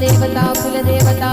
தேவதா குல தேவதா